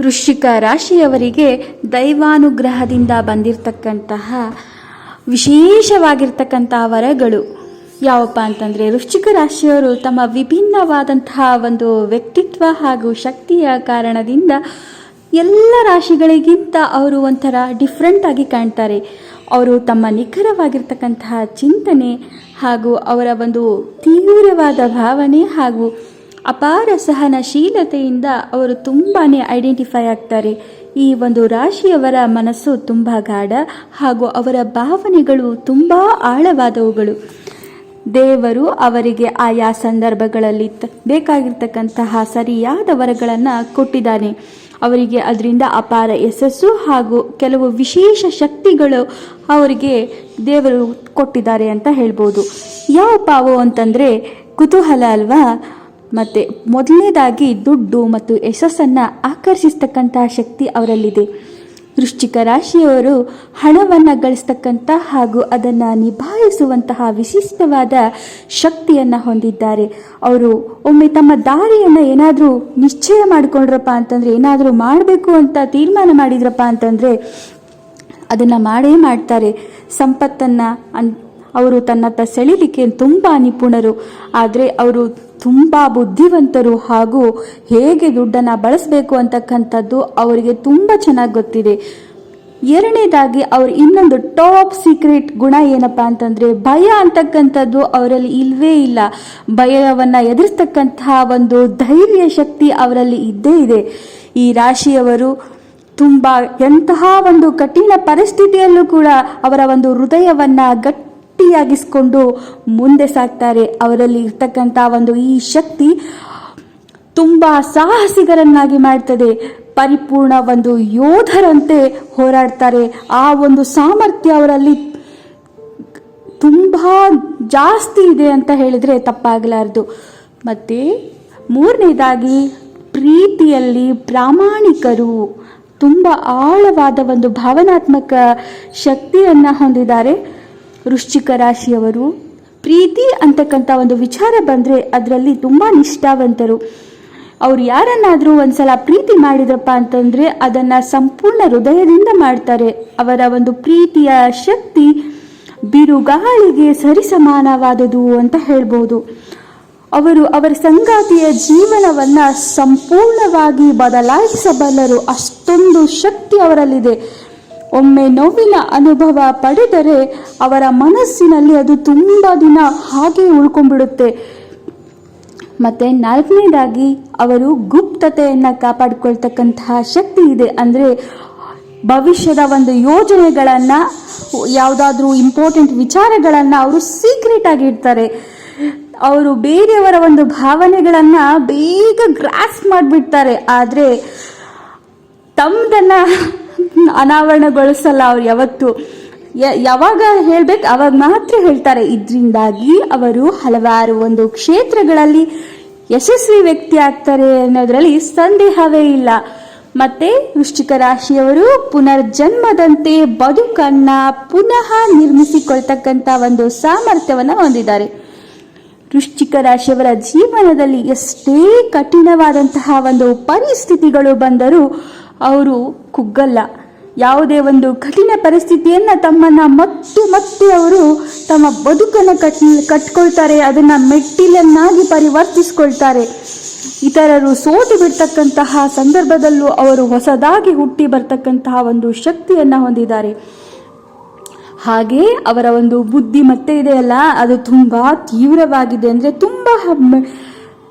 ವೃಶ್ಚಿಕ ರಾಶಿಯವರಿಗೆ ದೈವಾನುಗ್ರಹದಿಂದ ಬಂದಿರತಕ್ಕಂತಹ ವಿಶೇಷವಾಗಿರ್ತಕ್ಕಂಥ ವರಗಳು ಯಾವಪ್ಪ ಅಂತಂದರೆ ವೃಶ್ಚಿಕ ರಾಶಿಯವರು ತಮ್ಮ ವಿಭಿನ್ನವಾದಂತಹ ಒಂದು ವ್ಯಕ್ತಿತ್ವ ಹಾಗೂ ಶಕ್ತಿಯ ಕಾರಣದಿಂದ ಎಲ್ಲ ರಾಶಿಗಳಿಗಿಂತ ಅವರು ಒಂಥರ ಡಿಫ್ರೆಂಟ್ ಆಗಿ ಕಾಣ್ತಾರೆ. ಅವರು ತಮ್ಮ ನಿಖರವಾಗಿರ್ತಕ್ಕಂತಹ ಚಿಂತನೆ ಹಾಗೂ ಅವರ ಒಂದು ತೀವ್ರವಾದ ಭಾವನೆ ಹಾಗೂ ಅಪಾರ ಸಹನಶೀಲತೆಯಿಂದ ಅವರು ತುಂಬಾ ಐಡೆಂಟಿಫೈ ಆಗ್ತಾರೆ. ಈ ಒಂದು ರಾಶಿಯವರ ಮನಸ್ಸು ತುಂಬ ಗಾಢ ಹಾಗೂ ಅವರ ಭಾವನೆಗಳು ತುಂಬ ಆಳವಾದವುಗಳು. ದೇವರು ಅವರಿಗೆ ಆಯಾ ಸಂದರ್ಭಗಳಲ್ಲಿ ಬೇಕಾಗಿರ್ತಕ್ಕಂತಹ ಸರಿಯಾದ ವರಗಳನ್ನು ಕೊಟ್ಟಿದ್ದಾನೆ. ಅವರಿಗೆ ಅದರಿಂದ ಅಪಾರ ಯಶಸ್ಸು ಹಾಗೂ ಕೆಲವು ವಿಶೇಷ ಶಕ್ತಿಗಳು ಅವರಿಗೆ ದೇವರು ಕೊಟ್ಟಿದ್ದಾರೆ ಅಂತ ಹೇಳ್ಬೋದು. ಯಾವ ಪಾವು ಅಂತಂದರೆ ಕುತೂಹಲ ಅಲ್ವಾ? ಮತ್ತು ಮೊದಲನೇದಾಗಿ ದುಡ್ಡು ಮತ್ತು ಯಶಸ್ಸನ್ನು ಆಕರ್ಷಿಸ್ತಕ್ಕಂತಹ ಶಕ್ತಿ ಅವರಲ್ಲಿದೆ. ವೃಶ್ಚಿಕ ರಾಶಿಯವರು ಹಣವನ್ನು ಗಳಿಸ್ತಕ್ಕಂಥ ಹಾಗೂ ಅದನ್ನು ನಿಭಾಯಿಸುವಂತಹ ವಿಶಿಷ್ಟವಾದ ಶಕ್ತಿಯನ್ನು ಹೊಂದಿದ್ದಾರೆ. ಅವರು ಒಮ್ಮೆ ತಮ್ಮ ದಾರಿಯನ್ನು ಏನಾದರೂ ನಿಶ್ಚಯ ಮಾಡಿಕೊಂಡ್ರಪ್ಪ ಅಂತಂದರೆ, ಏನಾದರೂ ಮಾಡಬೇಕು ಅಂತ ತೀರ್ಮಾನ ಮಾಡಿದ್ರಪ್ಪ ಅಂತಂದರೆ, ಅದನ್ನು ಮಾಡೇ ಮಾಡ್ತಾರೆ. ಸಂಪತ್ತನ್ನು ಅನ್ ಅವರು ತನ್ನತ್ತ ಸೆಳಿಲಿಕ್ಕೆ ತುಂಬ ನಿಪುಣರು. ಆದರೆ ಅವರು ತುಂಬ ಬುದ್ಧಿವಂತರು ಹಾಗೂ ಹೇಗೆ ದುಡ್ಡನ್ನು ಬಳಸಬೇಕು ಅಂತಕ್ಕಂಥದ್ದು ಅವರಿಗೆ ತುಂಬ ಚೆನ್ನಾಗಿ ಗೊತ್ತಿದೆ. ಎರಡನೇದಾಗಿ ಅವ್ರ ಇನ್ನೊಂದು ಟಾಪ್ ಸೀಕ್ರೆಟ್ ಗುಣ ಏನಪ್ಪ ಅಂತಂದರೆ ಭಯ ಅಂತಕ್ಕಂಥದ್ದು ಅವರಲ್ಲಿ ಇಲ್ವೇ ಇಲ್ಲ. ಭಯವನ್ನು ಎದುರಿಸ್ತಕ್ಕಂತಹ ಒಂದು ಧೈರ್ಯ ಶಕ್ತಿ ಅವರಲ್ಲಿ ಇದ್ದೇ ಇದೆ. ಈ ರಾಶಿಯವರು ತುಂಬ ಎಂತಹ ಒಂದು ಕಠಿಣ ಪರಿಸ್ಥಿತಿಯಲ್ಲೂ ಕೂಡ ಅವರ ಒಂದು ಹೃದಯವನ್ನು ಗಟ್ಟಿಯಾಗಿಸ್ಕೊಂಡು ಮುಂದೆ ಸಾಗ್ತಾರೆ ಅವರಲ್ಲಿ ಇರ್ತಕ್ಕಂಥ ಒಂದು ಈ ಶಕ್ತಿ ತುಂಬ ಸಾಹಸಿಗರನ್ನಾಗಿ ಮಾಡ್ತದೆ. ಪರಿಪೂರ್ಣ ಒಂದು ಯೋಧರಂತೆ ಹೋರಾಡ್ತಾರೆ. ಆ ಒಂದು ಸಾಮರ್ಥ್ಯ ಅವರಲ್ಲಿ ತುಂಬ ಜಾಸ್ತಿ ಇದೆ ಅಂತ ಹೇಳಿದರೆ ತಪ್ಪಾಗಲಾರದು. ಮತ್ತು ಮೂರನೇದಾಗಿ ಪ್ರೀತಿಯಲ್ಲಿ ಪ್ರಾಮಾಣಿಕರು ತುಂಬ ಆಳವಾದ ಒಂದು ಭಾವನಾತ್ಮಕ ಶಕ್ತಿಯನ್ನು ಹೊಂದಿದ್ದಾರೆ. ವೃಶ್ಚಿಕ ರಾಶಿಯವರು, ಪ್ರೀತಿ ಅಂತಕ್ಕಂಥ ಒಂದು ವಿಚಾರ ಬಂದರೆ ಅದರಲ್ಲಿ ತುಂಬ ನಿಷ್ಠಾವಂತರು. ಅವ್ರು ಯಾರನ್ನಾದರೂ ಒಂದ್ಸಲ ಪ್ರೀತಿ ಮಾಡಿದ್ರಪ್ಪ ಅಂತಂದರೆ ಅದನ್ನು ಸಂಪೂರ್ಣ ಹೃದಯದಿಂದ ಮಾಡ್ತಾರೆ. ಅವರ ಒಂದು ಪ್ರೀತಿಯ ಶಕ್ತಿ ಬಿರುಗಾಳಿಗೆ ಸರಿಸಮಾನವಾದುದು ಅಂತ ಹೇಳ್ಬೋದು. ಅವರು ಅವರ ಸಂಗಾತಿಯ ಜೀವನವನ್ನು ಸಂಪೂರ್ಣವಾಗಿ ಬದಲಾಯಿಸಬಲ್ಲರು. ಅಷ್ಟೊಂದು ಶಕ್ತಿ ಅವರಲ್ಲಿದೆ. ಒಮ್ಮೆ ನೋವಿನ ಅನುಭವ ಪಡೆದರೆ ಅವರ ಮನಸ್ಸಿನಲ್ಲಿ ಅದು ತುಂಬ ದಿನ ಹಾಗೆ ಉಳ್ಕೊಂಡ್ಬಿಡುತ್ತೆ. ಮತ್ತು ನಾಲ್ಕನೇದಾಗಿ ಅವರು ಗುಪ್ತತೆಯನ್ನು ಕಾಪಾಡಿಕೊಳ್ತಕ್ಕಂತಹ ಶಕ್ತಿ ಇದೆ ಅಂದರೆ ಭವಿಷ್ಯದ ಒಂದು ಯೋಜನೆಗಳನ್ನು, ಯಾವುದಾದ್ರೂ ಇಂಪಾರ್ಟೆಂಟ್ ವಿಚಾರಗಳನ್ನು ಅವರು ಸೀಕ್ರೆಟ್ ಆಗಿ ಇಡ್ತಾರೆ. ಅವರು ಬೇರೆಯವರ ಒಂದು ಭಾವನೆಗಳನ್ನು ಬೇಗ ಗ್ರಾಸ್ ಮಾಡಿಬಿಡ್ತಾರೆ. ಆದರೆ ತಮ್ಮದನ್ನು ಅನಾವರಣಗೊಳಿಸಲ್ಲ ಅವ್ರು ಯಾವತ್ತು. ಯಾವಾಗ ಹೇಳ್ಬೇಕು, ಅವಾಗ ಮಾತ್ರ ಹೇಳ್ತಾರೆ. ಇದರಿಂದಾಗಿ ಅವರು ಹಲವಾರು ಒಂದು ಕ್ಷೇತ್ರಗಳಲ್ಲಿ ಯಶಸ್ವಿ ವ್ಯಕ್ತಿ ಆಗ್ತಾರೆ ಅನ್ನೋದರಲ್ಲಿ ಸಂದೇಹವೇ ಇಲ್ಲ. ಮತ್ತೆ ವೃಶ್ಚಿಕ ರಾಶಿಯವರು ಪುನರ್ಜನ್ಮದಂತೆ ಬದುಕನ್ನ ಪುನಃ ನಿರ್ಮಿಸಿಕೊಳ್ತಕ್ಕಂಥ ಒಂದು ಸಾಮರ್ಥ್ಯವನ್ನು ಹೊಂದಿದ್ದಾರೆ. ವೃಶ್ಚಿಕ ರಾಶಿಯವರ ಜೀವನದಲ್ಲಿ ಎಷ್ಟೇ ಕಠಿಣವಾದಂತಹ ಒಂದು ಪರಿಸ್ಥಿತಿಗಳು ಬಂದರೂ ಅವರು ಕುಗ್ಗಲ್ಲ. ಯಾವುದೇ ಒಂದು ಕಠಿಣ ಪರಿಸ್ಥಿತಿಯನ್ನು ತಮ್ಮನ್ನು ಮತ್ತು ಮತ್ತೆ ಅವರು ತಮ್ಮ ಬದುಕನ್ನು ಕಟ್ ಕಟ್ಕೊಳ್ತಾರೆ, ಅದನ್ನು ಮೆಟ್ಟಿಲನ್ನಾಗಿ ಪರಿವರ್ತಿಸ್ಕೊಳ್ತಾರೆ. ಇತರರು ಸೋತು ಬಿಡ್ತಕ್ಕಂತಹ ಸಂದರ್ಭದಲ್ಲೂ ಅವರು ಹೊಸದಾಗಿ ಹುಟ್ಟಿ ಬರ್ತಕ್ಕಂತಹ ಒಂದು ಶಕ್ತಿಯನ್ನು ಹೊಂದಿದ್ದಾರೆ. ಹಾಗೆ ಅವರ ಒಂದು ಬುದ್ಧಿ ಮತ್ತೆ ಇದೆಯಲ್ಲ, ಅದು ತುಂಬ ತೀವ್ರವಾಗಿದೆ. ಅಂದರೆ ತುಂಬ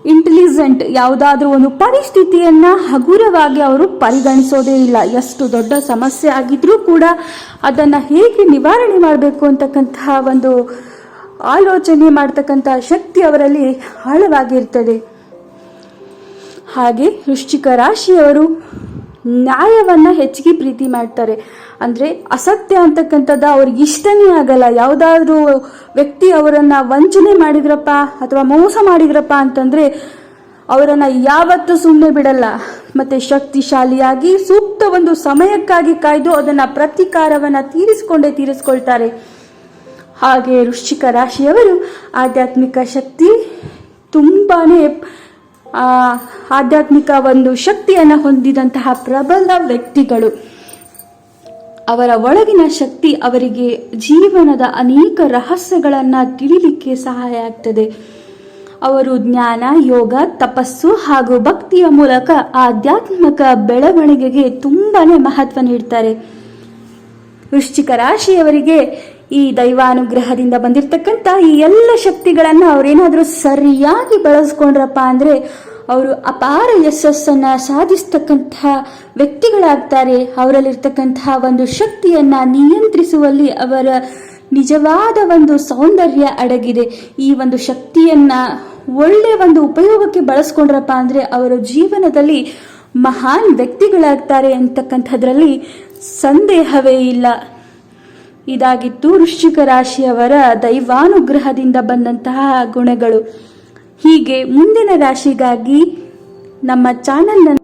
ಇಂಟೆಲಿಜೆಂಟ್ ಯಾವುದಾದ್ರೂ ಒಂದು ಪರಿಸ್ಥಿತಿಯನ್ನ ಹಗುರವಾಗಿ ಅವರು ಪರಿಗಣಿಸೋದೇ ಇಲ್ಲ. ಎಷ್ಟು ದೊಡ್ಡ ಸಮಸ್ಯೆ ಆಗಿದ್ರೂ ಕೂಡ ಅದನ್ನು ಹೇಗೆ ನಿವಾರಣೆ ಮಾಡಬೇಕು ಅಂತಕ್ಕಂತಹ ಒಂದು ಆಲೋಚನೆ ಮಾಡ್ತಕ್ಕಂತಹ ಶಕ್ತಿ ಅವರಲ್ಲಿ ಆಳವಾಗಿರ್ತದೆ. ಹಾಗೆ ವೃಶ್ಚಿಕ ರಾಶಿಯವರು ನ್ಯಾಯವನ್ನು ಹೆಚ್ಚಿಗೆ ಪ್ರೀತಿ ಮಾಡ್ತಾರೆ. ಅಂದರೆ ಅಸತ್ಯ ಅಂತಕ್ಕಂಥದ್ದು ಅವ್ರಿಗೆ ಇಷ್ಟನೇ ಆಗಲ್ಲ. ಯಾವುದಾದ್ರೂ ವ್ಯಕ್ತಿ ಅವರನ್ನು ವಂಚನೆ ಮಾಡಿದ್ರಪ್ಪ ಅಥವಾ ಮೋಸ ಮಾಡಿದ್ರಪ್ಪ ಅಂತಂದರೆ ಅವರನ್ನು ಯಾವತ್ತೂ ಸುಮ್ಮನೆ ಬಿಡಲ್ಲ. ಮತ್ತು ಶಕ್ತಿಶಾಲಿಯಾಗಿ ಸೂಕ್ತ ಒಂದು ಸಮಯಕ್ಕಾಗಿ ಕಾಯ್ದು ಅದನ್ನು ಪ್ರತೀಕಾರವನ್ನು ತೀರಿಸಿಕೊಂಡೇ ತೀರಿಸ್ಕೊಳ್ತಾರೆ. ಹಾಗೆ ವೃಶ್ಚಿಕ ರಾಶಿಯವರು ಆಧ್ಯಾತ್ಮಿಕ ಶಕ್ತಿ ತುಂಬಾ ಆಧ್ಯಾತ್ಮಿಕ ಒಂದು ಶಕ್ತಿಯನ್ನು ಹೊಂದಿದಂತಹ ಪ್ರಬಲ ವ್ಯಕ್ತಿಗಳು. ಅವರ ಒಳಗಿನ ಶಕ್ತಿ ಅವರಿಗೆ ಜೀವನದ ಅನೇಕ ರಹಸ್ಯಗಳನ್ನು ತಿಳಿಲಿಕ್ಕೆ ಸಹಾಯ ಆಗ್ತದೆ. ಅವರು ಜ್ಞಾನ, ಯೋಗ, ತಪಸ್ಸು ಹಾಗೂ ಭಕ್ತಿಯ ಮೂಲಕ ಆಧ್ಯಾತ್ಮಿಕ ಬೆಳವಣಿಗೆಗೆ ತುಂಬಾ ಮಹತ್ವ ನೀಡ್ತಾರೆ. ವೃಶ್ಚಿಕ ರಾಶಿಯವರಿಗೆ ಈ ದೈವಾನುಗ್ರಹದಿಂದ ಬಂದಿರತಕ್ಕಂಥ ಈ ಎಲ್ಲ ಶಕ್ತಿಗಳನ್ನು ಅವರೇನಾದರೂ ಸರಿಯಾಗಿ ಬಳಸ್ಕೊಂಡ್ರಪ್ಪ ಅಂದರೆ ಅವರು ಅಪಾರ ಯಶಸ್ಸನ್ನು ಸಾಧಿಸ್ತಕ್ಕಂತಹ ವ್ಯಕ್ತಿಗಳಾಗ್ತಾರೆ. ಅವರಲ್ಲಿರ್ತಕ್ಕಂತಹ ಒಂದು ಶಕ್ತಿಯನ್ನು ನಿಯಂತ್ರಿಸುವಲ್ಲಿ ಅವರ ನಿಜವಾದ ಒಂದು ಸೌಂದರ್ಯ ಅಡಗಿದೆ. ಈ ಒಂದು ಶಕ್ತಿಯನ್ನ ಒಳ್ಳೆ ಒಂದು ಉಪಯೋಗಕ್ಕೆ ಬಳಸ್ಕೊಂಡ್ರಪ್ಪ ಅಂದರೆ ಅವರ ಜೀವನದಲ್ಲಿ ಮಹಾನ್ ವ್ಯಕ್ತಿಗಳಾಗ್ತಾರೆ ಅಂತಕ್ಕಂಥದ್ರಲ್ಲಿ ಸಂದೇಹವೇ ಇಲ್ಲ. ಇದಾಗಿತ್ತು ವೃಶ್ಚಿಕ ರಾಶಿಯವರ ದೈವಾನುಗ್ರಹದಿಂದ ಬಂದಂತಹ ಗುಣಗಳು. ಹೀಗೆ ಮುಂದಿನ ರಾಶಿಗಾಗಿ ನಮ್ಮ ಚಾನಲ್ನ